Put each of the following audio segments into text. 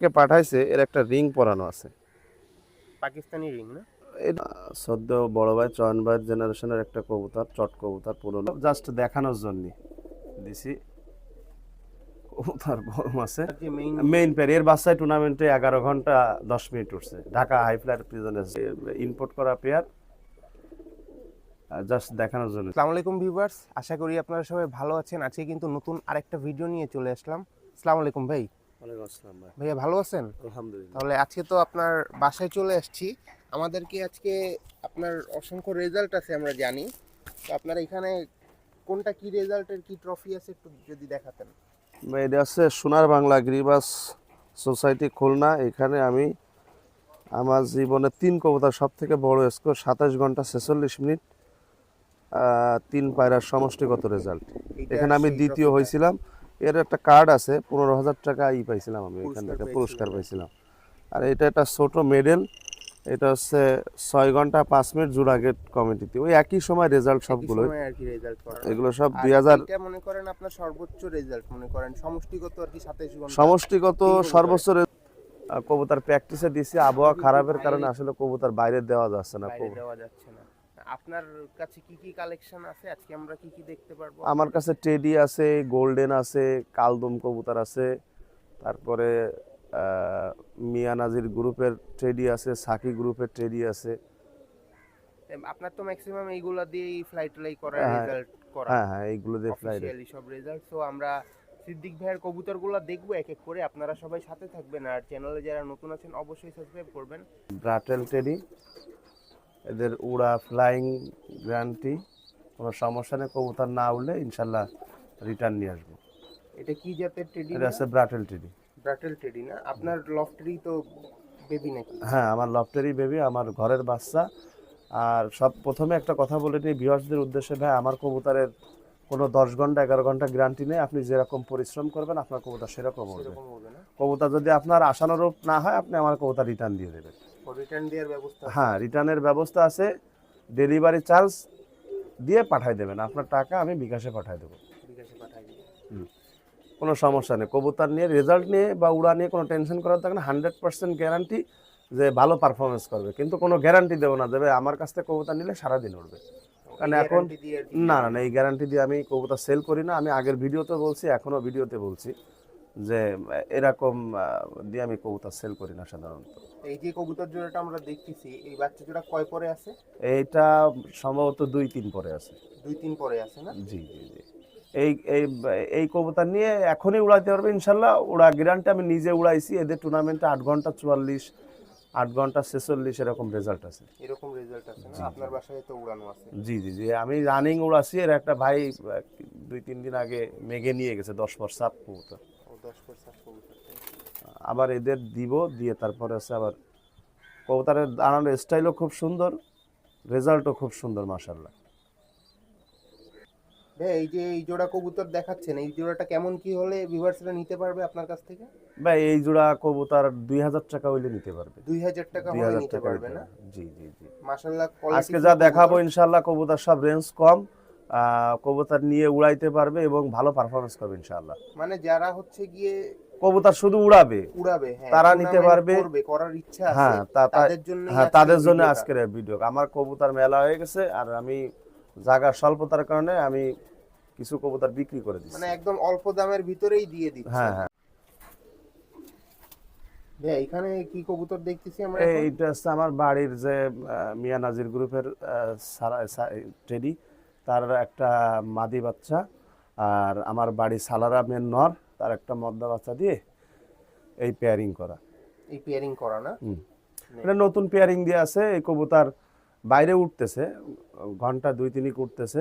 কে পাঠাইছে এর একটা রিং পরানো আছে। পাকিস্তানি রিং না? এটা সদ্য বড় ভাই চয়ন ভাইয়ের জেনারেশনের একটা কবুতর চট কবুতর পুরনো। জাস্ট দেখানোর জন্য দিছি। কবুতর গরম আছে। মেইন মেইন পেয়ার এর বাচ্চায় টুর্নামেন্টে এগারো ঘণ্টা দশ মিনিট উঠছে। ঢাকা হাই ফ্লাইট প্রিজনে ইম্পোর্ট করা পেয়ার জাস্ট দেখানোর জন্য। আসসালামু আলাইকুম ভিউয়ার্স আশা করি আপনারা সবাই ভালো আছেন। আজকে কিন্তু নতুন আরেকটা ভিডিও নিয়ে চলে আসলাম। আসসালামু আলাইকুম ভাই। ওয়ালাইকুম আসসালাম ভাই। ভাইয়া ভালো আছেন? আলহামদুলিল্লাহ। তাহলে আজকে তো আপনার বাসায় চলে আসছি। আমাদেরকে আজকে আপনার অসংখ্য রেজাল্ট আছে আমরা জানি। তো আপনার এখানে কোনটা কি রেজাল্টের কি ট্রফি আছে একটু যদি দেখাতেন? ভাই, এটা হচ্ছে সোনার বাংলা গ্রিবাস সোসাইটি খুলনা। এখানে আমি আমার জীবনে তিন কবুতর সব থেকে বড় স্কোর সাতাশ ঘণ্টা ছেচল্লিশ মিনিট তিন পায়রার সমষ্টিগত রেজাল্ট এখানে আমি দ্বিতীয় হয়েছিলাম। এর একটা কার্ড আছে পনেরো হাজার টাকা ই পাইছিলাম আমি এখান থেকে পুরস্কার পাইছিলাম। আর এটা একটা ছোট মেডেল এটা হচ্ছে ছয় ঘণ্টা পাঁচ মিনিট জুড়া গেট কমিটিতে ওই একই সময় রেজাল্ট করা। এগুলো সব দুই হাজার মনে করেন আপনার সর্বোচ্চ রেজাল্ট মনে করেন। সমষ্টিগত আর কি সাতাইশ সমষ্টিগত সর্বোচ্চ কবুতার প্র্যাকটিসে দিছি আবহাওয়া খারাপের কারণে আসলে কবুতার বাইরে দেওয়া যাচ্ছে না দেওয়া যাচ্ছে না। আপনার কাছে কি কি কালেকশন আছে? আজকে আমরা কি কি দেখতে পারব? আমার কাছে টেডি আছে গোল্ডেন আছে কালদম কবুতর আছে তারপরে মিয়া নাজির গ্রুপের টেডি আছে সাকি গ্রুপের টেডি আছে। আপনার তো ম্যাক্সিমাম এইগুলা দিয়েই ফ্লাইট লাই করা হ্যাঁ, রেজাল্ট করা। হ্যাঁ হ্যাঁ এইগুলো দিয়ে ফ্লাইট সব রেজাল্ট সো আমরা সিদ্দিক ভাইয়ের কবুতরগুলো দেখব এক এক করে। আপনারা সবাই সাথে থাকবেন আর চ্যানেলে যারা নতুন আছেন অবশ্যই সাবস্ক্রাইব করবেন। ব্রাটেল টেডি এদের উড়া ফ্লাইং গ্যারান্টি কোনো সমস্যা নেই কবুতর না উঠলে ইনশাল্লাহ রিটার্ন নিয়ে আসব। এটা কি জাতের টেডি এটা আছে ব্রাটেল টেডি ব্রাটেল টেডি না? আপনার লফটেরই তো বেবি নাকি? হ্যাঁ আমার লফটেরই বেবি আমার ঘরের বাচ্চা। আর সব প্রথমে একটা কথা বলে নিই ভিউয়ার্সদের উদ্দেশ্যে ভাই আমার কবুতরের কোনো দশ ঘণ্টা এগারো ঘণ্টা গ্যারান্টি নেই। আপনি যেরকম পরিশ্রম করবেন আপনার কবুতর সেরকম হবে কবুতর যদি আপনার আশানুরূপ না হয় আপনি আমার কবুতর রিটার্ন দিয়ে দেবেন। রিটার্ন দেওয়ার ব্যবস্থা হ্যাঁ রিটার্নের ব্যবস্থা আছে। ডেলিভারি চার্জ দিয়ে পাঠাই দেবেন। আপনার টাকা আমি বিকাশে পাঠাই দেবো। বিকাশে পাঠাই দিবেন কোনো সমস্যা নেই। কবুতর নিয়ে রেজাল্ট নিয়ে বা উড়া নিয়ে কোনো টেনশন করার থাকে না হান্ড্রেড পার্সেন্ট গ্যারান্টি যে ভালো পারফরমেন্স করবে। কিন্তু কোনো গ্যারান্টি দেবো না। দেবে আমার কাছ থেকে কবুতর নিলে সারাদিন উঠবে কারণ এখন- না না না এই গ্যারান্টি দিয়ে আমি কবুতর সেল করি না। আমি আগের ভিডিওতে বলছি এখনও ভিডিওতে বলছি যে এরকম দিয়ে আমি কবুতর সেল করি না সাধারণত। এই যে কবুতর জোড়াটা আমরা দেখতেছি এই বাচ্চা জোড়া কয় পরে আছে? এইটা সম্ভবত দুই তিন পরে আছে। দুই তিন পরে আছে না? জি জি জি। এই এই এই কবুতর নিয়ে এখনই উড়াইতে পারবে ইনশাল্লাহ ওরা গ্যারান্টি আমি নিজে উড়াইছি এদের টুর্নামেন্টে আট ঘণ্টা চুয়াল্লিশ আট ঘণ্টা ছেচল্লিশ এরকম রেজাল্ট আছে। এরকম রেজাল্ট আছে না? আপনার বাসায় তো উড়ানো আছে। জি জি জি। আমি রানিং উড়াছি এর একটা ভাই দুই তিন দিন আগে মেঘে নিয়ে গেছে দশ পর সাত কবুতর। ও দশ পার্সেন্ট কবুতর। আবার এদের দিব দিয়ে তারপরে আছে আবার কবুতরের দাঁড়ানোর স্টাইলও খুব সুন্দর রেজাল্টও খুব সুন্দর মাসাল্লাহ ভাই এই যে এই জোড়া কবুতর দেখাচ্ছেন এই জোড়াটা কেমন কি হলে ভিউয়ার্সরা নিতে পারবে আপনার কাছ থেকে? ভাই এই জোড়া কবুতর দুই হাজার টাকা হইলে নিতে পারবে। দুই হাজার টাকা দুই হলে নিতে পারবে না? জি জি জি। মাশাআল্লাহ আজকে যা দেখাবো ইনশাল্লাহ কবুতর সব রেঞ্জ কম কবুতর নিয়ে উড়াইতে পারবে এবং ভালো পারফরমেন্স করবে ইনশাল্লাহ মানে যারা হচ্ছে গিয়ে কবুতর শুধু উড়াবে। উড়াবে হ্যাঁ তারা নিতে পারবে। করবে করার ইচ্ছা আছে। হ্যাঁ তাদের জন্য হ্যাঁ তাদের জন্য আজকের ভিডিও। আমার কবুতর মেলা হয়ে গেছে আর আমি জায়গার স্বল্পতার কারণে আমি কিছু কবুতর বিক্রি করে দিচ্ছি। মানে একদম অল্প দামের ভিতরেই দিয়ে দিচ্ছে। হ্যাঁ হ্যাঁ। এখানে কি কবুতর দেখতেছি আমরা? এইটা হচ্ছে আমার বাড়ির যে মিয়া নাজির গ্রুপের টেডি। তার একটা মাদি বাচ্চা। আর আমার বাড়ি সালারা মেন নর তার একটা মদ্দা বাচ্চা দিয়ে এই পেয়ারিং করা। এই পেয়ারিং করা না। এটা নতুন পেয়ারিং দিয়ে আছে এই কবুতর বাইরে উঠতেছে ঘণ্টা দুই তিনিক উঠতেছে।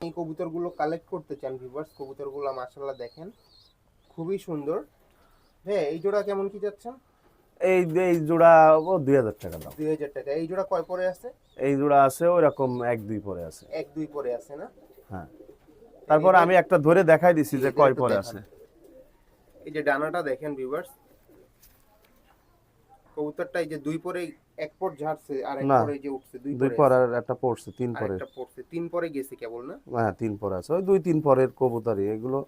এই কবুতরগুলো কালেক্ট করতে চান ভিউয়ার্স কবুতরগুলো মাশাআল্লাহ দেখেন খুবই সুন্দর। হ্যাঁ এই জোড়া কেমন কি যাচ্ছেন? এই এই জোড়া ও দুই হাজার টাকা দাম। দুই হাজার টাকা। এই জোড়া কয় পরে আছে? এই জোড়া আছে ওরকম এক দুই পরে আছে। এক দুই পরে আছে না? হ্যাঁ। তারপর আমি একটা ধরে দেখাই দিছি যে কয় পরে আছে। এই যে ডানাটা দেখেন ভিউয়ার্স কবুতরটা এই যে দুই পরে এক পর ঝাড়ছে আর এক পরে যে উঠছে দুই দুই পরে আর একটা পড়ছে তিন পরে। একটা পড়ছে তিন পরে গেছে কেবল না? হ্যাঁ তিন পরে আছে। ওই দুই তিন পরের কবুতরই। এগুলো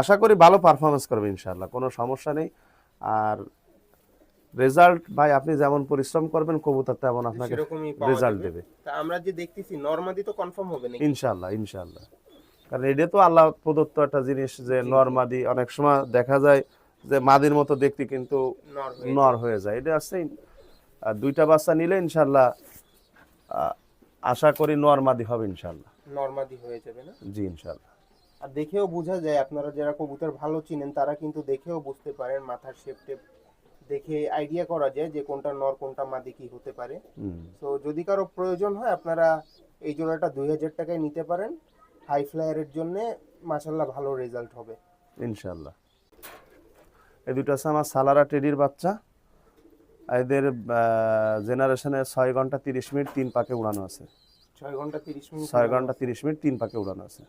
আশা করি ভালো পারফরমেন্স করবে ইনশাল্লাহ কোনো সমস্যা নেই। আর রেজাল্ট ভাই আপনি যেমন পরিশ্রম করবেন কবুতর তেমন আপনাকে রেজাল্ট দেবে। তা আমরা যে দেখতেছি নরমাদি তো কনফার্ম হবে নাকি? ইনশাল্লাহ ইনশাল্লাহ কারণ এটা তো আল্লাহ প্রদত্ত একটা জিনিস যে নর্মাদি অনেক সময় দেখা যায় যে মাদির মতো দেখতে কিন্তু নর হয়ে নর হয়ে যায়। এটা আছে। দুইটা বাচ্চা নিলে ইনশাল্লাহ আশা করি নর্মাদি হবে ইনশাল্লাহ নরমাদি হয়ে যাবে না? জি ইনশাল্লাহ আর দেখেও বোঝা যায় আপনারা যারা কবুতর ভালো চিনেন তারা কিন্তু দেখেও বুঝতে পারেন মাথার শেপ টেপ দেখে আইডিয়া করা যায় যে কোনটা নর কোনটা মাদি কি হতে পারে। তো যদি কারও প্রয়োজন হয় আপনারা এই জোড়াটা দুই হাজার টাকায় নিতে পারেন। হাই ফ্লায়ারের জন্য মাশাআল্লাহ ভালো রেজাল্ট হবে। ইনশাল্লাহ এই দুটো আছে আমার সালারা টেডির বাচ্চা। এদের জেনারেশনে ছয় ঘণ্টা তিরিশ মিনিট তিন পাকে উড়ানো আছে। ছয় ঘণ্টা তিরিশ মিনিট ছয় ঘণ্টা তিরিশ মিনিট তিন পাকে উড়ানো আছে।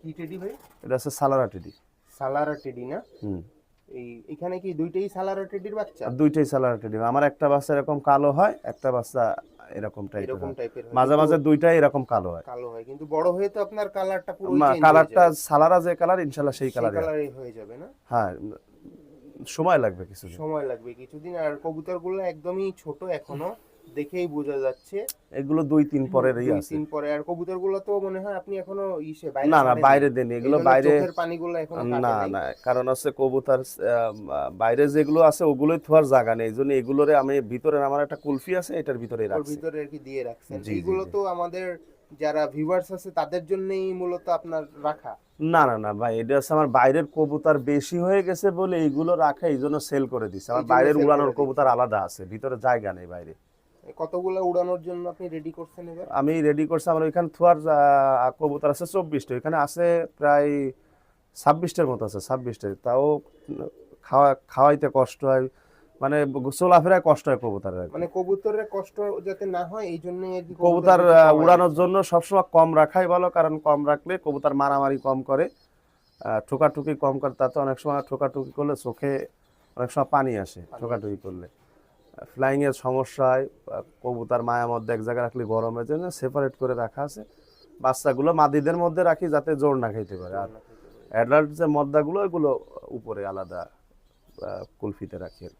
কি টেডি ভাই? এটা আছে সালারা টেডি। সালারা টেডি না? হুম। এই এখানে কি দুইটাই সালারা টেডির বাচ্চা? দুইটাই সালারা টেডি আমার একটা বাচ্চা এরকম কালো হয় একটা বাচ্চা এরকম টাইপের এরকম টাইপের মাঝে মাঝে দুইটাই এরকম কালো হয়। কালো হয়। কিন্তু বড় হয়ে তো আপনার কালারটা পুরো কালারটা সালারা যে কালার ইনশাল্লাহ সেই কালার কালারই হয়ে যাবে না? হ্যাঁ সময় লাগবে কিছু সময় লাগবে কিছুদিন। আর কবুতরগুলো একদমই ছোট এখনও। দেখেই বোঝা যাচ্ছে। এগুলো দুই তিন পরেরই দুই আছে। তিন পরে। আর কবুতরগুলো তো মনে হয় আপনি এখনও ইসে বাইরে না না বাইরে দেনি এগুলো বাইরে চোখের পানিগুলো এখনও কাটে না। না কারণ হচ্ছে কবুতর বাইরে যেগুলো আছে ওগুলোই থোয়ার জায়গা নেই। এই জন্য এগুলোরে আমি ভিতরে আমার একটা কুলফি আছে এটার ভিতরে রাখছি। ভিতরে আর কি দিয়ে রাখছেন। জি। তো আমাদের যারা ভিউয়ার্স আছে তাদের জন্যই মূলত আপনার রাখা। না না না ভাই এটা হচ্ছে আমার বাইরের কবুতর বেশি হয়ে গেছে বলে এইগুলো রাখা এই জন্য সেল করে দিছে। আমার বাইরের উড়ানোর কবুতর আলাদা আছে ভিতরে জায়গা নেই বাইরে। কতগুলো উড়ানোর জন্য আপনি রেডি করছেন এবার? আমি রেডি করছি আমার ওইখানে থুয়ার কবুতর আছে চব্বিশটা ওইখানে আছে প্রায় ছাব্বিশটার মতো আছে ছাব্বিশটা। তাও খাওয়া খাওয়াইতে কষ্ট হয় মানে চলাফেরায় কষ্ট হয় কবুতরের মানে কবুতরের কষ্ট যাতে না হয় এই কি কবুতর। উড়ানোর জন্য সবসময় কম রাখাই ভালো কারণ কম রাখলে কবুতর মারামারি কম করে ঠোকাঠুকি কম করে তাতে অনেক সময় ঠোকাঠুকি করলে চোখে অনেক সময় পানি আসে ঠোকাঠুকি করলে। ফ্লাইং সমস্যায় কবুতর মায়া মধ্যে এক জায়গায় রাখলে গরমের জন্য সেপারেট করে রাখা আছে। বাচ্চাগুলো মাদিদের মধ্যে রাখি যাতে জোর না খাইতে পারে। আর অ্যাডাল্ট যে মদ্দাগুলো ওইগুলো উপরে আলাদা কুলফিতে রাখি আর।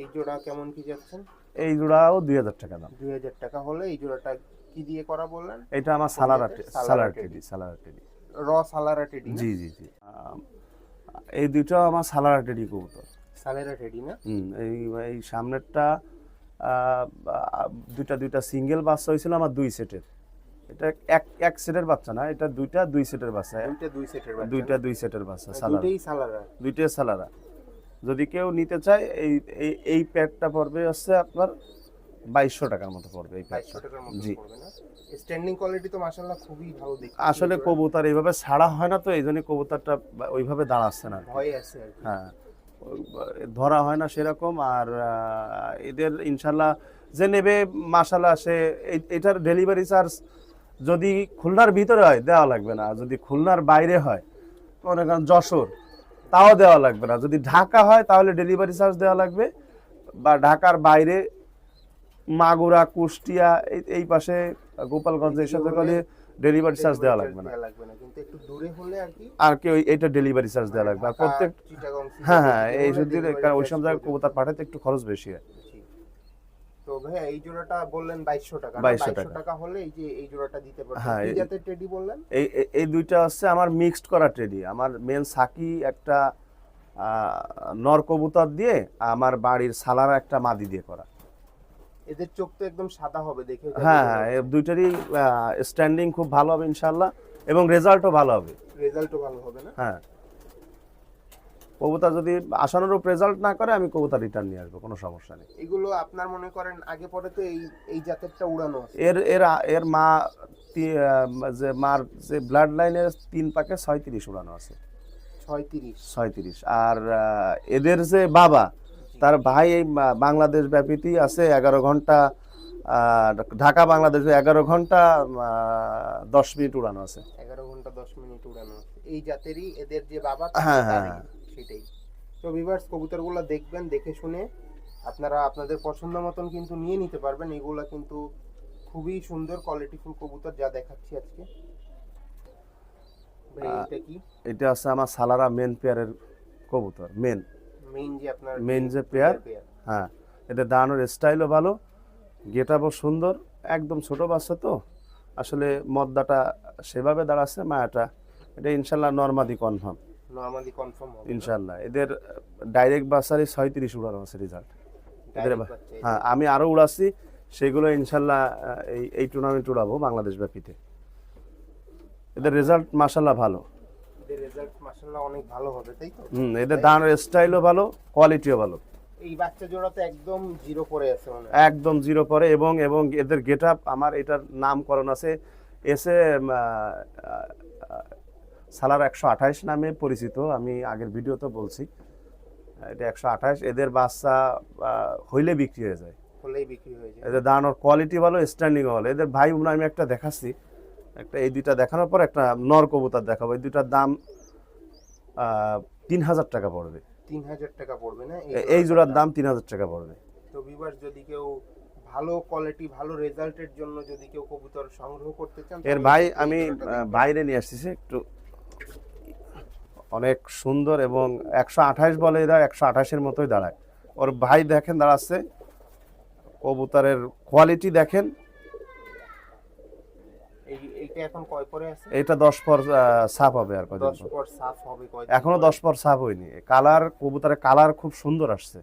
এই জোড়া কেমন কি যাচ্ছেন? এই জোড়াও দুই হাজার টাকা দাম। দুই হাজার টাকা হলে এই জোড়াটা কি দিয়ে করা বললেন? এটা আমার সালারা সালারা। টেডি। সালার টেডি। র সালারা টেডি জি জি জি। এই দুটো আমার সালারা টেডি কবুতর। সালেরা টেডি না? এই এই সামনেরটা দুইটা দুইটা সিঙ্গেল বাচ্চা হয়েছিল আমার দুই সেটের। এটা এক এক সেটের বাচ্চা না এটা দুইটা দুই সেটের বাচ্চা। দুইটা দুই সেটের বাচ্চা। দুইটা দুই সেটের বাচ্চা? সালারা। দুইটাই সালারা। দুইটা সালারা। যদি কেউ নিতে চায় এই এই এই প্যাডটা পড়বে হচ্ছে আপনার বাইশশো টাকার মতো পড়বে এই প্যাডটা টাকার জি। স্ট্যান্ডিং কোয়ালিটি তো মাশাআল্লাহ খুবই ভালো দেখতে আসলে কবুতর এইভাবে ছাড়া হয় না তো এই জন্য কবুতরটা ওইভাবে দাঁড়াচ্ছে না ভয় আছে হ্যাঁ। ধরা হয় না সেরকম আর এদের ইনশাল্লাহ যে নেবে মাসাল্লাহ সে এটার ডেলিভারি চার্জ যদি খুলনার ভিতরে হয়, দেওয়া লাগবে না। যদি খুলনার বাইরে হয়, মনে করেন যশোর, তাও দেওয়া লাগবে না। যদি ঢাকা হয়, তাহলে ডেলিভারি চার্জ দেওয়া লাগবে। বা ঢাকার বাইরে মাগুরা, কুষ্টিয়া, এই পাশে গোপালগঞ্জ এইসব ডেলিভারি চার্জ দেওয়া লাগবে না। দেওয়া লাগবে না কিন্তু একটু দূরে হলে আর কি আর এইটা ডেলিভারি চার্জ দেওয়া লাগবে। আর প্রত্যেক হ্যাঁ হ্যাঁ এই কারণ ওই সব জায়গায়। কবুতর পাঠাতে একটু খরচ বেশি হয়। তো ভাইয়া এই জোড়াটা বললেন টাকা 2200 বাইশশো টাকা। টাকা হলে এই যে এই জোড়াটা দিতে পারবেন হ্যাঁ, কি এই- জাতের টেডি বললেন? এই এই- দুইটা হচ্ছে আমার মিক্সড করা ট্রেডি আমার মেন সাকি একটা নর কবুতর দিয়ে আমার বাড়ির সালার একটা মাদি দিয়ে করা। এদের চোখ তো একদম সাদা হবে দেখে হ্যাঁ হ্যাঁ দুইটারই স্ট্যান্ডিং খুব ভালো হবে ইনশাল্লাহ এবং রেজাল্টও ভালো হবে। রেজাল্টও ভালো হবে না? হ্যাঁ। কবুতর যদি আশানুরূপ রেজাল্ট না করে আমি কবুতর রিটার্ন নিয়ে আসব কোনো সমস্যা নেই। এগুলো আপনার মনে করেন আগে পরে তো এই এই জাতেরটা উড়ানো আছে। এর এর এর মা যে মার যে ব্লাড লাইনের তিন পাকে ছয়ত্রিশ উড়ানো আছে। ছয় তিরিশ ছয়ত্রিশ। আর এদের যে বাবা তার ভাই এই বাংলাদেশ ব্যাপীতি আছে এগারো ঘণ্টা ঢাকা বাংলাদেশ এগারো ঘণ্টা দশ মিনিট উড়ানো আছে। এগারো ঘণ্টা দশ মিনিট উড়ানো আছে। এই জাতেরই এদের যে বাবা হ্যাঁ, হ্যাঁ, সেটাই। তো ভিভার্স কবুতরগুলো দেখবেন দেখে শুনে আপনারা আপনাদের পছন্দ মতন কিন্তু নিয়ে নিতে পারবেন। এগুলা কিন্তু খুবই সুন্দর কোয়ালিটিফুল কবুতর যা দেখাচ্ছি আজকে। এটা কি? এটা আছে আমার সালারা মেন পেয়ারের কবুতর মেন। মেইন যে আপনার যে পেয়ার হ্যাঁ এদের দাঁড়ানোর স্টাইলও ভালো গেট আপও সুন্দর একদম ছোট বাচ্চা তো। আসলে মদ্দাটা সেভাবে দাঁড়াচ্ছে মায়াটা এটা ইনশাল্লাহ নর্মাদি কনফার্ম নর্মালি কনফার্ম ইনশাল্লাহ এদের ডাইরেক্ট বাসারই ছয়ত্রিশ উড়ানো আছে রেজাল্ট এদের। হ্যাঁ আমি আরও উড়াচ্ছি সেগুলো ইনশাল্লাহ এই এই টুর্নামেন্ট উড়াবো বাংলাদেশ ব্যাপীতে। এদের রেজাল্ট মাসাল্লাহ ভালো। এদের রেজাল্ট মাশাআল্লাহ অনেক ভালো হবে তাই তো? হুম এদের দাঁড়ানোর স্টাইলও ভালো কোয়ালিটিও ভালো। এই বাচ্চা জোড়া তো একদম জিরো পরে আছে মনে একদম জিরো পরে এবং এবং এদের গেট আপ আমার এটার নামকরণ আছে এসে সালার একশো আঠাইশ নামে পরিচিত আমি আগের ভিডিওতে বলছি। এটা একশো আঠাইশ এদের বাচ্চা হইলে বিক্রি হয়ে যায়। হলেই বিক্রি হয়ে যায়। এদের দাঁড়ানোর কোয়ালিটি ভালো স্ট্যান্ডিং ভালো। এদের ভাই বোন আমি একটা দেখাচ্ছি একটা এই দুইটা দেখানোর পর একটা নর কবুতর দেখাবো। এই দুইটার দাম তিন হাজার টাকা পড়বে। তিন হাজার টাকা পড়বে না? এই জোড়ার দাম তিন হাজার টাকা পড়বে। তো ভিউয়ার্স যদি কেউ ভালো কোয়ালিটি ভালো রেজাল্টের জন্য যদি কেউ কবুতর সংগ্রহ করতে চান এর ভাই আমি। বাইরে নিয়ে আসতেছি একটু। অনেক সুন্দর এবং একশো আঠাশ বলে এরা একশো আঠাশের মতোই দাঁড়ায়। ওর ভাই দেখেন দাঁড়াচ্ছে। কবুতরের কোয়ালিটি দেখেন। এই এইটা এখন কয় পরে আছে? এটা দশ পর আহ, হবে আর কদিন দশ পর। পর সাফ হবে কয় এখনও দশ পর ছাপ হয়নি। কালার কবুতরের কালার খুব সুন্দর আসছে।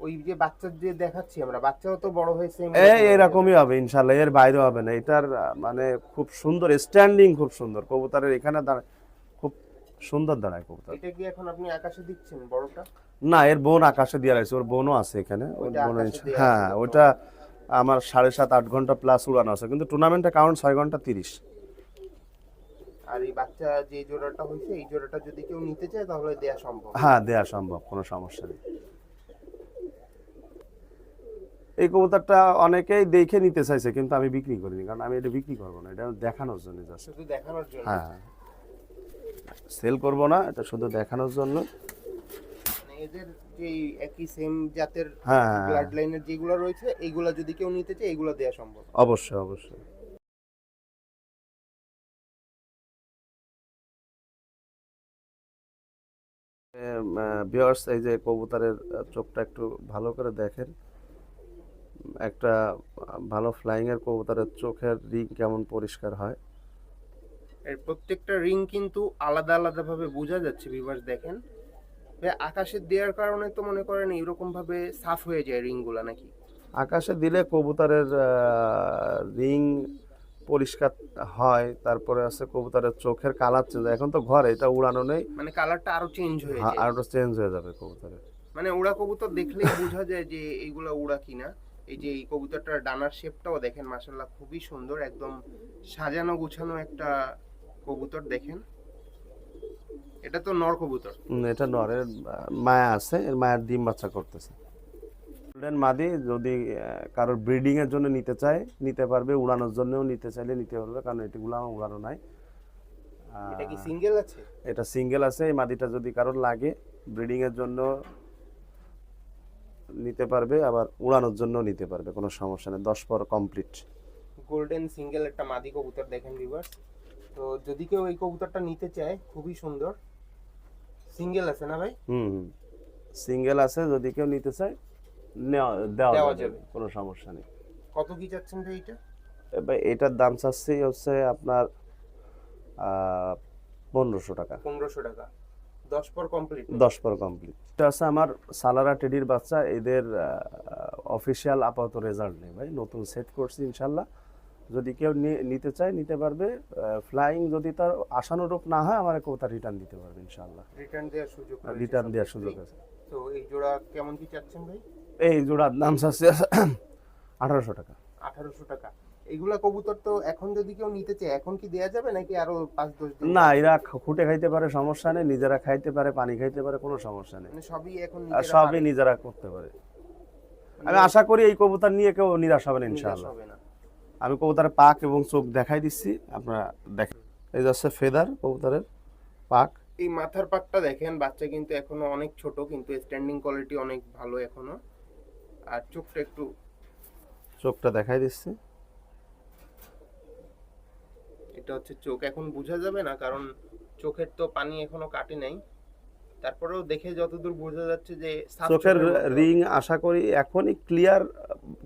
ওই যে বাচ্চার যে দেখাচ্ছি আমরা বাচ্চাও তো বড় হয়েছে এই এরকমই হবে ইনশাল্লাহ এর বাইরে হবে না। এটার মানে খুব সুন্দর স্ট্যান্ডিং খুব সুন্দর। কবুতরের এখানে দাঁড়ায় খুব সুন্দর দাঁড়ায় কবুতর। এটা কি এখন আপনি আকাশে দিচ্ছেন বড়টা? না এর বোন আকাশে দিয়ে রয়েছে ওর বোনও আছে এখানে। ওর বোন হ্যাঁ। ওইটা আমার সাড়ে সাত আট ঘণ্টা প্লাস উড়ানো আছে। কিন্তু টুর্নামেন্টে কাউন্ট ছয় ঘণ্টা তিরিশ। আর এই বাচ্চা যে জোড়াটা হয়েছে এই জোড়াটা যদি কেউ নিতে চায় তাহলে দেয়া সম্ভব। হ্যাঁ দেয়া সম্ভব কোনো সমস্যা নেই। এই কবুতরটা অনেকেই দেখে নিতে চাইছে কিন্তু আমি বিক্রি করিনি কারণ আমি এটা বিক্রি করব না এটা দেখানোর জন্য জাস্ট শুধু দেখানোর জন্য? হ্যাঁ। সেল করব না এটা শুধু দেখানোর জন্য। মানে এদের যে একই সেম জাতের ব্লাড হ্যাঁ লাইনের যেগুলো রয়েছে এইগুলা যদি কেউ নিতে চায় এইগুলো দেয়া সম্ভব। অবশ্যই অবশ্যই। বিয়ার্স এই যে কবুতরের চোখটা একটু ভালো করে দেখেন। একটা ভালো ফ্লাইং এর কবুতরের চোখের রিং কেমন পরিষ্কার হয়। এর প্রত্যেকটা রিং কিন্তু আলাদা আলাদা ভাবে বোঝা যাচ্ছে ভিভার্স দেখেন। আকাশে দেওয়ার কারণে তো মনে করেন এরকম ভাবে সাফ হয়ে যায় রিংগুলা নাকি? আকাশে দিলে কবুতরের রিং পরিষ্কার হয় তারপরে আছে কবুতরের চোখের কালার চেঞ্জ এখন তো ঘরে এটা উড়ানো নেই। মানে কালারটা আরও চেঞ্জ হয়ে যায়। আর চেঞ্জ হয়ে যাবে কবুতরের। মানে উড়া কবুতর দেখলেই বোঝা যায় যে এইগুলা উড়া কিনা। এই যে এই কবুতরটার ডানার শেপটাও দেখেন মাশাল্লাহ খুবই সুন্দর একদম সাজানো গুছানো একটা কবুতর দেখেন। এটা তো নর কবুতর। এটা নরের মায়া আছে এর মায়ের ডিম বাচ্চা করতেছে। গোল্ডেন মাদি যদি কারোর ব্রিডিং এর জন্য নিতে চায় নিতে পারবে উড়ানোর জন্যও নিতে চাইলে নিতে পারবে কারণ এটিগুলো আমার উড়ানো নাই। এটা কি সিঙ্গেল আছে? এটা সিঙ্গেল আছে এই মাদিটা যদি কারোর লাগে ব্রিডিং এর জন্য নিতে পারবে আবার উড়ানোর জন্য নিতে পারবে কোনো সমস্যা নেই দশ পর কমপ্লিট গোল্ডেন সিঙ্গেল একটা মাদি কবুতর দেখেন ভিউয়ার্স তো যদি কেউ এই কবুতরটা নিতে চায় খুবই সুন্দর। সিঙ্গেল আছে না ভাই? হুম সিঙ্গেল আছে যদি কেউ নিতে চায় নেওয়া দেওয়া যাবে। কোনো সমস্যা নেই। কত কি চাচ্ছেন ভাই এটা? এবার এটার দাম চাচ্ছি হচ্ছে আপনার পনেরোশো টাকা। পনেরোশো টাকা। দশ পর কমপ্লিট দশ পর কমপ্লিট এটা আছে আমার সালারা টেডির বাচ্চা এদের অফিসিয়াল আপাতত রেজাল্ট নেই ভাই নতুন সেট করছি ইনশাল্লাহ। যদি কেউ নিতে চায় নিতে পারবে। ফ্লাইং যদি তার আশানুরূপ না হয় আমার কোথা রিটার্ন দিতে পারবে ইনশাল্লাহ রিটার্ন দেওয়ার সুযোগ রিটার্ন দেওয়ার সুযোগ আছে। তো এই জোড়া কেমন কি চাচ্ছেন ভাই? এই জোড়ার দাম চাচ্ছে আঠারোশো টাকা। আঠারোশো টাকা। এগুলা কবুতর তো এখন যদি কেউ নিতে চায় এখন কি দেয়া যাবে নাকি আরও পাঁচ দশ দিন? না এরা খুঁটে খাইতে পারে সমস্যা নেই। নিজেরা খাইতে পারে পানি খাইতে পারে কোনো সমস্যা নেই। মানে সবই এখন নিজেরা সবই নিজেরা করতে পারে। মানে আমি আশা করি এই কবুতর নিয়ে কেউ নিরাশ হবে না ইনশাআল্লাহ। হবে না। আমি কবুতরের পাক এবং চোখ দেখাই দিচ্ছি আপনারা দেখেন। এই যাচ্ছে ফেদার কবুতরের পাক। এই মাথার পাকটা দেখেন বাচ্চা কিন্তু এখনও অনেক ছোট কিন্তু স্ট্যান্ডিং কোয়ালিটি অনেক ভালো এখনও। আর চোখটা একটু চোখটা দেখাই দিচ্ছি। এটা হচ্ছে চোখ। এখন বোঝা যাবে না কারণ চোখের তো পানি এখনও কাটে নাই। তারপরেও দেখে যতদূর বোঝা যাচ্ছে যে চোখের চোখের রিং আশা করি এখনই ক্লিয়ার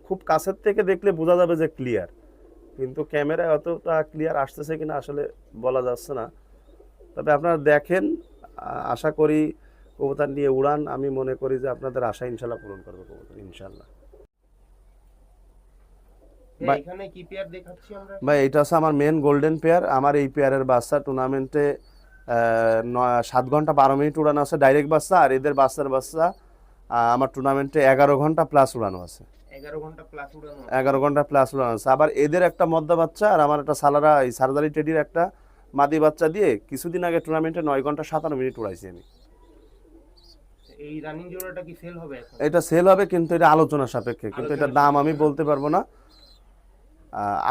খুব কাছের থেকে দেখলে বোঝা যাবে যে ক্লিয়ার কিন্তু ক্যামেরায় অতটা ক্লিয়ার আসতেছে কিনা আসলে বলা যাচ্ছে না। তবে আপনারা দেখেন আশা করি কবুতর নিয়ে উড়ান। আমি মনে করি যে আপনাদের আশা ইনশাল্লাহ পূরণ করবে কবুতর ইনশাল্লাহ। ভাই, এটা হচ্ছে আমার মেন গোল্ডেন পেয়ার আমার এই পেয়ারের বাচ্চা টুর্নামেন্টে সাত ঘণ্টা বারো মিনিট উড়ানো আছে। ডাইরেক্ট বাচ্চা আর এদের বাচ্চার বাচ্চা আমার টুর্নামেন্টে এগারো ঘণ্টা প্লাস উড়ানো আছে। এগারো ঘণ্টা প্লাস উড়ানো আছে। আবার এদের একটা মদ্দা বাচ্চা আর আমার একটা সালারা এই সারদারি টেডির একটা মাদি বাচ্চা দিয়ে কিছুদিন আগে টুর্নামেন্টে নয় ঘণ্টা সাতান্ন মিনিট উড়াইছি আমি। এই রানিং জোড়াটা কি সেল হবে এটা সেল হবে কিন্তু এটা আলোচনা সাপেক্ষে কিন্তু এটার দাম আমি বলতে পারব না।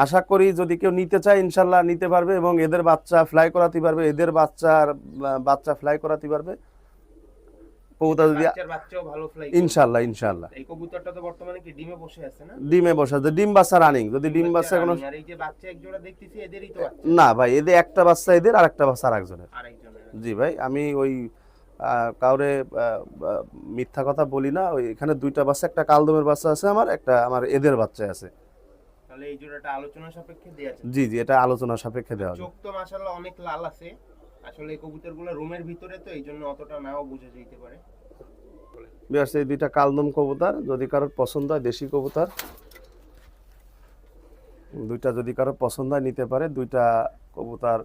আশা করি যদি কেউ নিতে চায় ইনশাল্লাহ নিতে পারবে এবং এদের বাচ্চা ফ্লাই করাতে পারবে এদের বাচ্চার বাচ্চা ফ্লাই করাতে পারবে। কবুতা যদি বাচ্চার বাচ্চাও ভালো ফ্লাই ইনশাল্লাহ ইনশাল্লাহ এই কবুতরটা তো বর্তমানে কি ডিমে বসে আছে না? ডিমে বসা যে ডিম বাচ্চা রানিং যদি ডিম বাচ্চা কোনো আর এই যে বাচ্চা এক জোড়া দেখতেছি এদেরই তো না ভাই এদের একটা বাচ্চা এদের আর একটা বাচ্চা আরেকজনের। আরেকজনের। জি ভাই আমি ওই কাউরে আহ, আহ, মিথ্যা কথা বলি না। ওই এখানে দুইটা বাচ্চা একটা কালদমের বাচ্চা আছে আমার একটা আমার এদের বাচ্চা আছে। তাহলে এই জোড়াটা আলোচনা সাপেক্ষে দেয়া আছে জি জি এটা আলোচনা সাপেক্ষে দেওয়া চোখ তো মাশাআল্লাহ অনেক লাল আছে। আসলে এই কবুতরগুলো রুমের ভিতরে তো এই জন্য অতটা নাও বোঝা যেতে পারে। বিয়ার্স এই দুইটা কালদম কবুতর যদি কারোর পছন্দ হয় দেশি কবুতর। দুইটা যদি কারোর পছন্দ হয় নিতে পারে। দুইটা কবুতর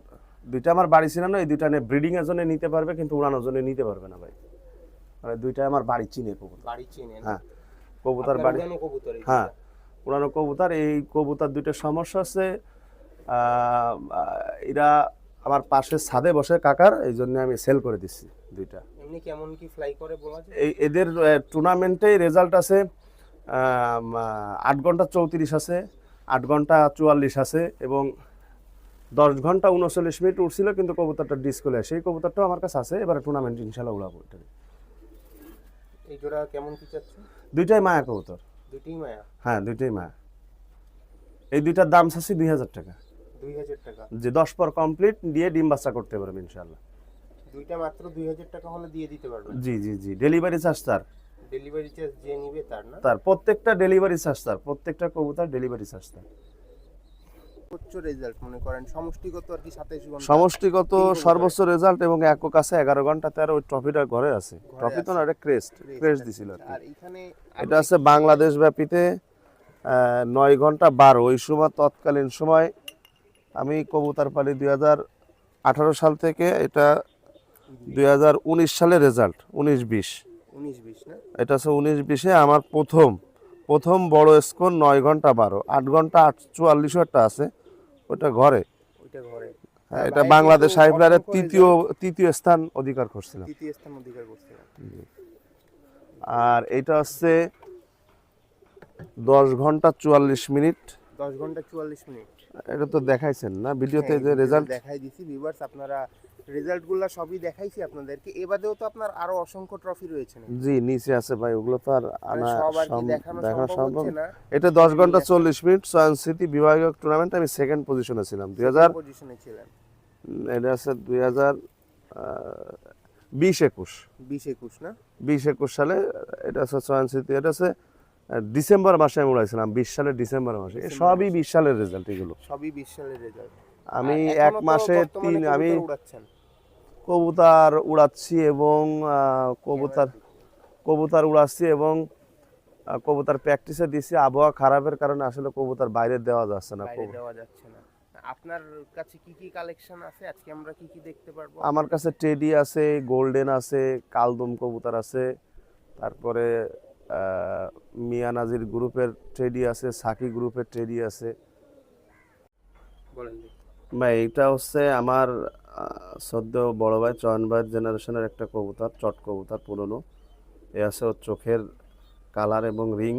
দুইটা আমার বাড়ি ছিল না এই দুইটা নিয়ে ব্রিডিং এর জন্য নিতে পারবে কিন্তু উড়ানোর জন্য নিতে পারবে না ভাই। মানে দুইটা আমার বাড়ি চিনে কবুতর। বাড়ি চিনে হ্যাঁ কবুতর বাড়ি উড়ানো কবুতর হ্যাঁ। পুরানো কবুতর এই কবুতর দুইটা সমস্যা আছে। এরা আমার পাশে ছাদে বসে কাকার এই জন্য আমি সেল করে দিচ্ছি দুইটা। এমনি কেমন কি ফ্লাই করে বলা যায়? এই এদের টুর্নামেন্টে রেজাল্ট আছে আট ঘণ্টা চৌত্রিশ আছে আট ঘণ্টা চুয়াল্লিশ আছে এবং দশ ঘণ্টা উনচল্লিশ মিনিট উঠছিল কিন্তু কবুতরটা ডিসপ্লে সেই কবুতরটাও আমার কাছে আছে এবারে টুর্নামেন্ট ইনশাল্লাহ উড়াবো এটা এই জোড়া কেমন কি চাচ্ছে? দুইটাই মায়া কবুতর। দুটিই মায়া? হ্যাঁ দুইটাই মায়া। এই দুইটার দাম চাচ্ছি দুই হাজার টাকা। টাকা। যে দশ পর কমপ্লিট দিয়ে ডিম বাচ্চা করতে পারবে ইনশাল্লাহ দুইটা মাত্র দুই হাজার টাকা হলে দিয়ে দিতে পারবেন জি জি জি। ডেলিভারি চার্জ তার। ডেলিভারি চার্জ যে নিবে তার না? তার প্রত্যেকটা ডেলিভারি চার্জ তার। প্রত্যেকটা কবুতর ডেলিভারি চার্জ তার। রেজাল্ট মনে করেন। সমষ্টিগত আর কি ঘণ্টা। সমষ্টিগত সর্বোচ্চ রেজাল্ট এবং একক আছে এগারো ঘন্টাতে আর ওই ট্রফিটা ঘরে আছে। ট্রফি তো না এটা ক্রেস্ট ক্রেস্ট দিছিল আর এখানে এটা আছে বাংলাদেশ ব্যাপীতে নয় ঘণ্টা বারো। ওই সময় তৎকালীন সময় আমি কবুতার পালি দুই হাজার আঠারো সাল থেকে এটা দুই হাজার উনিশ সালের রেজাল্ট উনিশ বিশ। এটা হচ্ছে উনিশ বিশে আমার প্রথম প্রথম বড় স্কোর নয় ঘণ্টা বারো আট ঘণ্টা আট চুয়াল্লিশও একটা আছে ওটা ঘরে। হ্যাঁ, এটা বাংলাদেশ কিন্তু হাই প্লেয়ারের অসংখ্য তৃতীয় তৃতীয় স্থান অধিকার করছিলাম। তৃতীয় স্থান অধিকার করছে আর এটা হচ্ছে দশ ঘণ্টা চুয়াল্লিশ মিনিট। দশ ঘণ্টা চুয়াল্লিশ মিনিট। এটা তো দেখাইছেন না? ভিডিওতে হ্যাঁ, যে রেজাল্ট দেখাই দিছি ভিউয়ার্স আপনারা রেজাল্টগুলো সবই দেখাইছি আপনাদেরকে। এ বাদেও তো আপনার আরও অসংখ্য ট্রফি রয়েছে? জি নিচে আছে ভাই ওগুলো তো আর মানে আনা দেখানো সম্ভব না। এটা দশ ঘণ্টা চল্লিশ মিনিট চয়ন স্মৃতি বিভাগীয় টুর্নামেন্ট আমি সেকেন্ড পজিশনে ছিলাম দুই হাজার পজিশনে ছিলেন। এটা আছে দুই হাজার বিশ একুশ। বিশ একুশ না? বিশ একুশ সালে এটা আছে চয়ন স্মৃতি এটা আহ, ডিসেম্বর মাসে আমি উড়াইছিলাম বিশ সালের ডিসেম্বর মাসে। সবই বিশ সালের রেজাল্ট এগুলো। সবই বিশ সালের রেজাল্ট আমি এক মাসে তিন আমি কবুতর উড়াচ্ছি এবং কবুতর কবুতর উড়াচ্ছি এবং কবুতর প্র্যাকটিসে দিচ্ছি আবহাওয়া খারাপের কারণে আসলে কবুতর বাইরে দেওয়া যাচ্ছে না বাইরে দেওয়া যাচ্ছে না। আপনার কাছে কি কি কালেকশন আছে? আজকে আমরা কি কি দেখতে পারব? আমার কাছে টেডি আছে গোল্ডেন আছে কালদম কবুতর আছে তারপরে মিয়া নাজির গ্রুপের ট্রেডি আছে সাকি গ্রুপের ট্রেডি আছে। ভাই এটা হচ্ছে আমার সদ্য বড় ভাই চয়ন ভাইয়ের জেনারেশনের একটা কবুতর চট কবুতর পুরনো। এ আছে ওর চোখের কালার এবং রিং।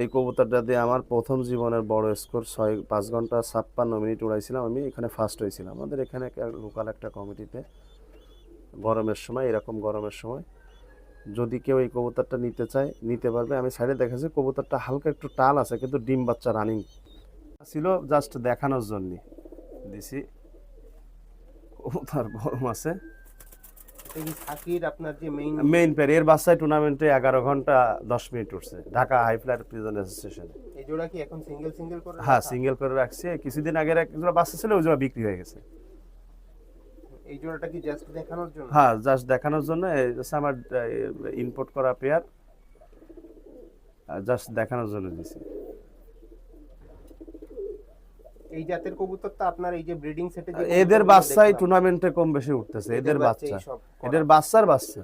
এই কবুতরটা দিয়ে আমার প্রথম জীবনের বড় স্কোর ছয় পাঁচ ঘণ্টা ছাপ্পান্ন মিনিট উড়াইছিলাম আমি এখানে ফার্স্ট হয়েছিলাম। আমাদের এখানে লোকাল একটা কমিটিতে গরমের সময় এরকম গরমের সময় যদি কেউ এই কবুতরটা নিতে চায় নিতে পারবে। আমি সাইডে দেখেছি কবুতরটা হালকা একটু টাল আছে কিন্তু ডিম বাচ্চা রানিং ছিল জাস্ট দেখানোর জন্য। দিছি। কবুতর গরম আছে। মেইন পেয়ার এর বাচ্চায় টুর্নামেন্টে এগারো ঘণ্টা দশ মিনিট উঠছে ঢাকা হাই ফ্লাইট প্রিজন অ্যাসোসিয়েশনে এই জোড়া কি এখন সিঙ্গেল সিঙ্গেল করে হ্যাঁ সিঙ্গেল করে রাখছি। কিছুদিন আগের এক জোড়া বাচ্চা ছিল ওই জোড়া বিক্রি হয়ে গেছে। এই জোড়াটা কি জাস্ট দেখানোর জন্য? হ্যাঁ জাস্ট দেখানোর জন্য। এই আমার ইম্পোর্ট করা পেয়ার জাস্ট দেখানোর জন্য দিছি। এই জাতের কবুতর তো আপনার এই যে ব্রিডিং সেটে এদের বাচ্চাই টুর্নামেন্টে কম বেশি উঠতেছে। এদের বাচ্চা। এদের বাচ্চার বাচ্চা।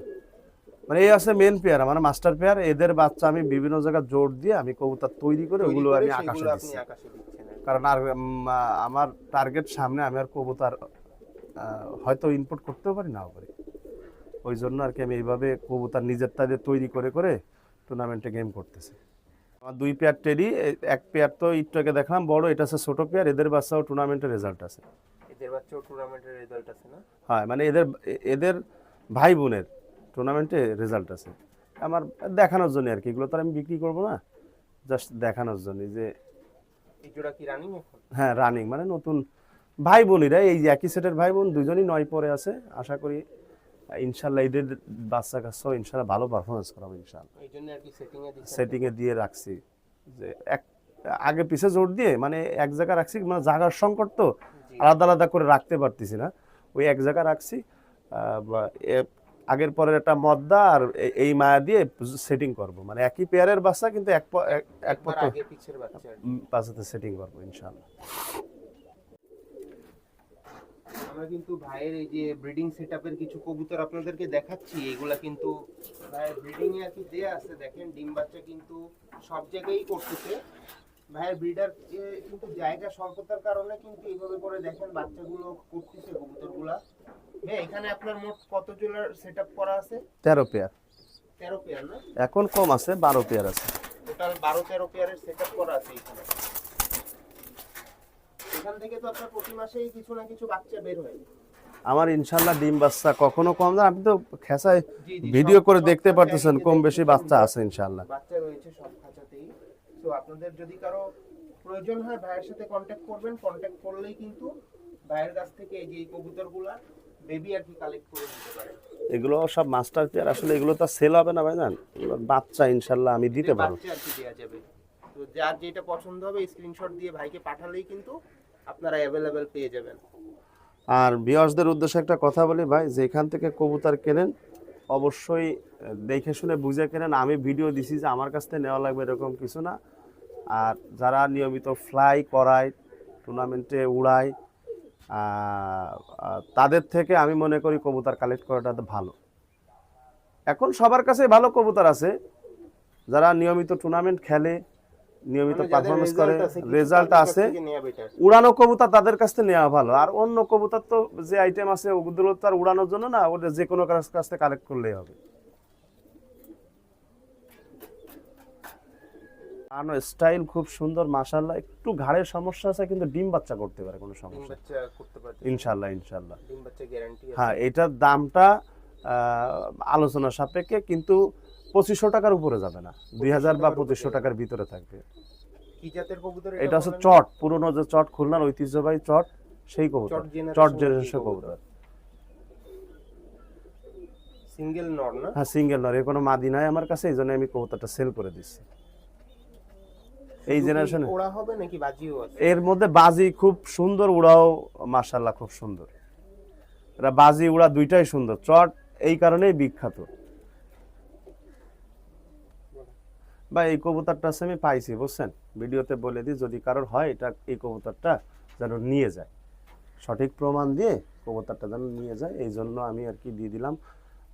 মানে এই আছে মেন পেয়ার মানে মাস্টার পেয়ার এদের বাচ্চা আমি বিভিন্ন জায়গায় জোর দিয়ে আমি কবুতর তৈরি করে ওগুলো আমি আকাশে দিচ্ছি। কারণ আর আমার টার্গেট সামনে আমি আর কবুতর হয়তো ইনপুট করতেও পারি নাও পারি। ওই জন্য আর কি আমি এইভাবে কবুতর নিজের তাদের তৈরি করে করে টুর্নামেন্টে গেম করতেছি। আমার দুই পেয়ার টেডি এক পেয়ার তো ইটটাকে দেখলাম বড় এটা হচ্ছে ছোটো পেয়ার এদের বাচ্চাও টুর্নামেন্টের রেজাল্ট আছে। এদের বাচ্চাও টুর্নামেন্টের রেজাল্ট আছে না? হ্যাঁ মানে এদের এদের ভাই বোনের টুর্নামেন্টে রেজাল্ট আছে। আমার দেখানোর জন্য আর কি এগুলো তো আমি বিক্রি করব না জাস্ট দেখানোর জন্য যে রানিং এখন? হ্যাঁ রানিং মানে নতুন ভাই বোনেরা এই যে একই সেটের ভাই বোন দুজনই নয় পরে আছে। আশা করি ইনশাল্লাহ এদের বাচ্চা কাচ্চাও ইনশাল্লাহ ভালো পারফরমেন্স করাবো ইনশাল্লাহ সেটিংয়ে দিয়ে রাখছি যে এক আগে পিছে জোর দিয়ে মানে এক জায়গায় রাখছি মানে জায়গার সংকট তো আলাদা আলাদা করে রাখতে পারতেছি না। ওই এক জায়গায় রাখছি আগের পরের একটা মদ্দা আর এই মায়া দিয়ে সেটিং করব। মানে একই পেয়ারের বাচ্চা কিন্তু এক এক- কি। বাচ্চাতে সেটিং করব ইনশাল্লাহ আমরা কিন্তু ভাইয়ের এই যে ব্রিডিং সেটআপের কিছু কবুতর আপনাদেরকে দেখাচ্ছি এগুলা কিন্তু ভাইয়ের ব্রিডিং এ আর কি দেয়া আছে। দেখেন ডিম বাচ্চা কিন্তু সব জায়গায়ই করতেছে। ভাইয়ের ব্রিডার কিন্তু জায়গা স্বল্পতার কারণে কিন্তু এইভাবে করে দেখেন বাচ্চাগুলো করতেছে কবুতরগুলা। হ্যাঁ এখানে আপনার মোট কত জোড়ার সেটআপ করা আছে? তেরো পেয়ার তেরো পেয়ার না? এখন কম আছে বারো পেয়ার আছে। টোটাল বারো তেরো পেয়ারের সেটআপ করা আছে এখানে। এখান থেকে তো আপনার প্রতি মাসেই কিছু না কিছু বাচ্চা বের হয়। আমার ইনশাল্লাহ ডিম বাচ্চা কখনো কম না আপনি তো খেসায় ভিডিও করে দেখতে পারতেছেন কম বেশি বাচ্চা আছে ইনশাল্লাহ। বাচ্চা রয়েছে সব খাঁচাতেই। তো আপনাদের যদি কারও প্রয়োজন হয় ভাইয়ের সাথে কন্ট্যাক্ট করবেন। কন্ট্যাক্ট করলেই কিন্তু ভাইয়ের কাছ থেকে এই যে এই কবুতরগুলা বেবি আর কি কালেক্ট করে নিতে পারে। এগুলো সব মাস্টার পেয়ার আসলে এগুলো তো সেল হবে না ভাইজান। এগুলো বাচ্চা ইনশাল্লাহ আমি দিতে পারব। বাচ্চা আর কি দেওয়া যাবে। তো যার যেটা পছন্দ হবে স্ক্রিনশট দিয়ে ভাইকে পাঠালেই কিন্তু আপনারা অ্যাভেলেবেল পেয়ে যাবেন। আর বিয়াসদের উদ্দেশ্যে একটা কথা বলি ভাই, যেখান থেকে কবুতর কেনেন, অবশ্যই দেখে শুনে বুঝে কেনেন। আমি ভিডিও দিছি যে আমার কাছ থেকে নেওয়া লাগবে এরকম কিছু না। আর যারা নিয়মিত ফ্লাই করায় টুর্নামেন্টে উড়ায় তাদের থেকে আমি মনে করি কবুতর কালেক্ট করাটা ভালো। এখন সবার কাছে ভালো কবুতর আছে। যারা নিয়মিত টুর্নামেন্ট খেলে নিয়মিত মানে পারফরমেন্স করে আছে, কিন্তু রেজাল্ট আছে। উড়ানো কবুতর তাদের কাছ থেকে নেওয়া ভালো। আর অন্য কবুতর তো যে আইটেম আছে ওগুলো তো আর উড়ানোর জন্য না ওটা যে কোনো কাছ কাছ থেকে কালেক্ট করলেই হবে। আনো স্টাইল খুব সুন্দর মাশাল্লাহ একটু ঘাড়ের সমস্যা আছে কিন্তু ডিম বাচ্চা করতে পারে কোনো সমস্যা বাচ্চা করতে পারছে। ইনশাল্লাহ ইনশাল্লাহ ডিম বাচ্চা গ্যারান্টি হ্যাঁ এটার দামটা আহ, আলোচনা সাপেক্ষে কিন্তু পঁচিশশো টাকার উপরে যাবে না। দুই হাজার বা পঁচিশশো টাকার ভিতরে থাকবে। এটা হচ্ছে চট পুরনো যে চট খুলনার ঐতিহ্যবাহী চট সেই কবুতর। চট জেনারেশন কবুতর। কবুতর। সিঙ্গেল নর না? হ্যাঁ সিঙ্গেল নয় এর কোনো মাদি নাই আমার কাছে এই জন্য আমি কবুতরটা সেল করে দিচ্ছি। এই জেনারেশনে ওড়া হবে নাকি বাজিও আছে? এর মধ্যে বাজি খুব সুন্দর উড়াও খুব সুন্দর। বাজি উড়া দুইটাই সুন্দর চট এই কারণেই বিখ্যাত। বা এই কবুতরটা আছে আমি পাইছি বুঝছেন? ভিডিওতে বলে দিই যদি কারোর হয় এটা এই কবুতরটা যেন নিয়ে যায়। সঠিক প্রমাণ দিয়ে কবুতরটা যেন নিয়ে যায় এই জন্য আমি আর কি দিয়ে দিলাম।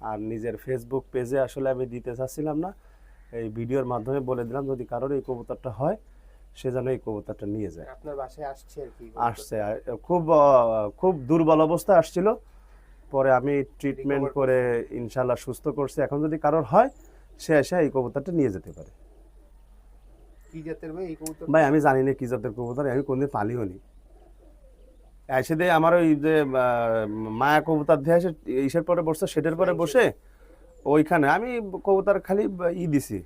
আর নিজের ফেসবুক পেজে আসলে আমি দিতে চাচ্ছিলাম না। এই ভিডিওর মাধ্যমে বলে দিলাম যদি কারোর এই কবুতরটা হয় সে যেন এই কবুতরটা নিয়ে যায়। আপনার বাসায় আসছে আর কি আসছে খুব খুব দুর্বল অবস্থা আসছিল। পরে আমি ট্রিটমেন্ট করে ইনশাল্লাহ সুস্থ করছি। এখন যদি কারোর হয় সে এসে এই কবুতরটা নিয়ে যেতে পারে। কি জাতের ভাই এই কবুতর ভাই আমি জানি না কি জাতের কবুতর আমি কোনদিন পালিও নি এসে দিয়ে আমার ওই যে মায়া কবুতর দিয়ে এসে ইসের পরে বসছে সেটের পরে বসে ওইখানে। আমি কবুতর খালি ই দিছি।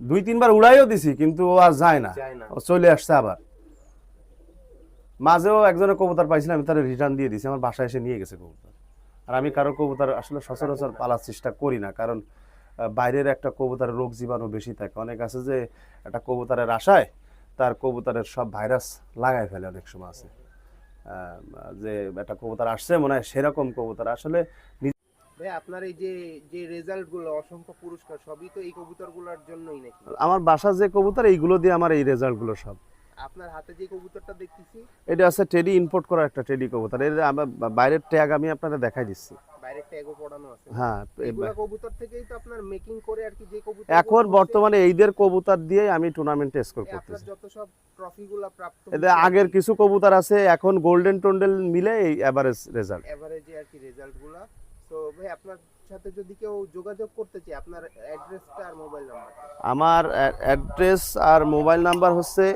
দুই তিনবার উড়াইও দিছি কিন্তু ও আর যায় না। ও চলে আসছে আবার। মাঝেও একজনের কবুতর পাইছিলাম আমি তার রিটার্ন দিয়ে দিছি আমার বাসায় এসে নিয়ে গেছে কবুতর। আর আমি কারও কবুতর আসলে সচরাচর পালার চেষ্টা করি না কারণ বাইরের একটা কবুতরের রোগ জীবাণু বেশি থাকে। অনেক আছে যে একটা কবুতরের আশায় তার কবুতরের সব ভাইরাস লাগায় ফেলে অনেক সময় আছে। যে একটা কবুতর আসছে মনে হয় সেরকম কবুতর। আসলে ভাই আপনার এই যে যে রেজাল্টগুলো অসংখ্য পুরস্কার সবই তো এই কবুতরগুলোর জন্যই নাকি? আমার বাসার যে কবুতর এইগুলো দিয়ে আমার এই রেজাল্টগুলো সব। আপনার হাতে যে কবুতরটা দেখতেছি? এটা আছে টেডি ইম্পোর্ট করা একটা টেডি কবুতর। এর বাইরের ট্যাগ আমি আপনাদের দেখাই দিচ্ছি। বাইরে ট্যাগও পড়ানো আছে। হ্যাঁ এই এগুলা কবুতর থেকেই তো আপনার মেকিং করে আর কি যে কবুতর এখন বর্তমানে এইদের কবুতর দিয়ে আমি টুর্নামেন্টে স্কোর আপনার করতেছি যত সব ট্রফি গুলা প্রাপ্ত এদের আগের কিছু কবুতর আছে এখন গোল্ডেন টোন্ডেল মিলে এই এভারেজ রেজাল্ট এভারেজে আর কি তো ভাই আপনার সাথে যদি কেউ যোগাযোগ করতে চায় আপনার অ্যাড্রেসটা আর মোবাইল নাম্বার আমার অ্যাড্রেস আর মোবাইল নাম্বার হচ্ছে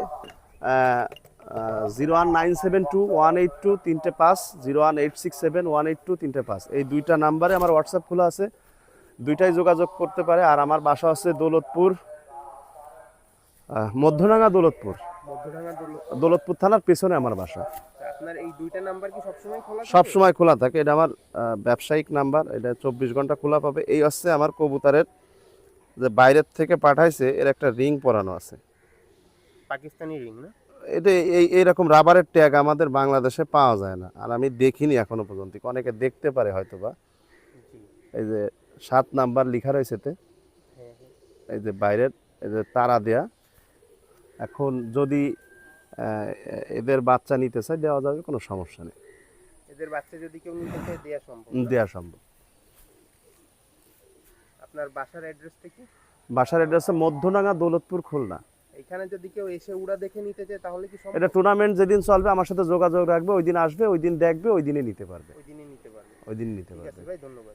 zero one nine seven two one eight two তিনটে পাঁচ zero one eight six seven one eight two তিনটে পাঁচ। এই দুইটা নাম্বারে আমার হোয়াটসঅ্যাপ খোলা আছে। দুইটাই যোগাযোগ করতে পারে। আর আমার বাসা হচ্ছে দৌলতপুর আহ, মধ্যডাঙ্গা দৌলতপুর। দৌলতপুর থানার পেছনে আমার বাসা। আপনার এই দুইটা নাম্বার কি সবসময় খোলা সব সময় খোলা থাকে। এটা আমার ব্যবসায়িক নাম্বার। এটা চব্বিশ ঘণ্টা খোলা পাবে। এই হচ্ছে আমার কবুতরের যে বাইরের থেকে পাঠাইছে এর একটা রিং পরানো আছে। পাকিস্তানি রিং না? এটা এই এইরকম রাবারের ট্যাগ আমাদের বাংলাদেশে পাওয়া যায় না। আর আমি দেখিনি এখনও পর্যন্ত। অনেকে দেখতে পারে হয়তো বা এই যে সাত নাম্বার লেখা রয়েছে এতে। হ্যাঁ হ্যাঁ। এই যে বাইরের এই যে তারা দেয়া। এখন যদি এদের বাচ্চা নিতে চায় দেওয়া যাবে কোনো সমস্যা নেই। এদের বাচ্চা যদি কেউ নিতে চায় দেওয়া সম্ভব দেওয়া সম্ভব। আপনার বাসার অ্যাড্রেসটা কি? বাসার অ্যাড্রেসে মধ্যডাঙ্গা দৌলতপুর খুলনা। এখানে যদি কেউ এসে উড়া দেখে নিতে চায় তাহলে কি সম্ভব? এটা টুর্নামেন্ট যেদিন চলবে আমার সাথে যোগাযোগ রাখবে ওই দিন আসবে ওই দিন দেখবে ওই দিনে নিতে পারবে। ওই দিনই নিতে পারবে। ওই দিন নিতে পারবে। ভাই ধন্যবাদ।